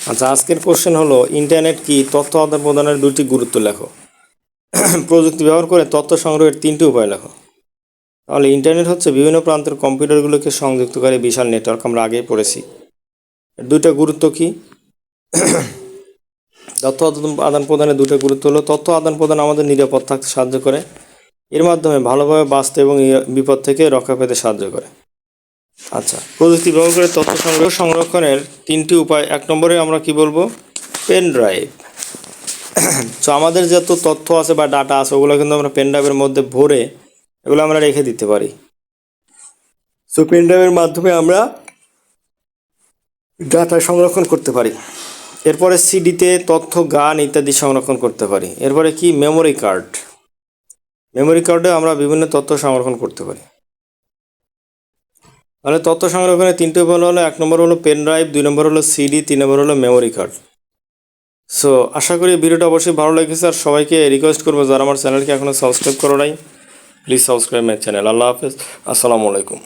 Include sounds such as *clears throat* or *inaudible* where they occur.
আচ্ছা আজকের কোশ্চেন হলো ইন্টারনেট কি তথ্য আদান প্রদানের দুটি গুরুত্ব লেখো? *clears throat* প্রযুক্তি ব্যবহার করে তথ্য সংগ্রহের তিনটি উপায় লেখো। তাহলে ইন্টারনেট হচ্ছে বিভিন্ন প্রান্তের কম্পিউটারগুলোকে সংযুক্তকারী বিশাল নেটওয়ার্ক আমরা আগেই পড়েছি। দুইটা গুরুত্ব কি? *clears throat* তথ্য আদান প্রদানের দুটো গুরুত্ব হলো, তথ্য আদান প্রদান আমাদের নিরাপদ থাকতে সাহায্য করে। এর মাধ্যমে ভালোভাবে বাঁচতে এবং বিপদ থেকে রক্ষা পেতে সাহায্য করে। আচ্ছা। প্রযুক্তি ব্যবহার করে তথ্য সংগ্রহ সংরক্ষণের তিনটি উপায়। এক নম্বরে আমরা কি বলব? পেন ড্রাইভ তো আমাদের যত তথ্য আছে বা ডাটা আছে, ওগুলো কিন্তু আমরা পেন ড্রাইভের মধ্যে ভরে এগুলো আমরা রেখে দিতে পারি। সো পেন ড্রাইভের মাধ্যমে আমরা ডাটা সংরক্ষণ করতে পারি। এরপরে সিডিতে তথ্য, গান ইত্যাদি সংরক্ষণ করতে পারি। এরপরে কি? মেমোরি কার্ড মেমোরি কার্ডে আমরা বিভিন্ন তথ্য সংরক্ষণ করতে পারি। তাহলে তথ্য সংরক্ষণের তিনটে উপায় হলো, এক নম্বর হলো পেন ড্রাইভ দুই নম্বর হলো সিডি তিন নম্বর হলো মেমোরি কার্ড সো আশা করি ভিডিওটা অবশ্যই ভালো লেগেছে আর সবাইকে রিকোয়েস্ট করব যারা আমার চ্যানেলকে এখনও সাবস্ক্রাইব করো নাই প্লিজ সাবস্ক্রাইব মাই চ্যানেল আল্লাহ হাফেজ। আসসালামু আলাইকুম।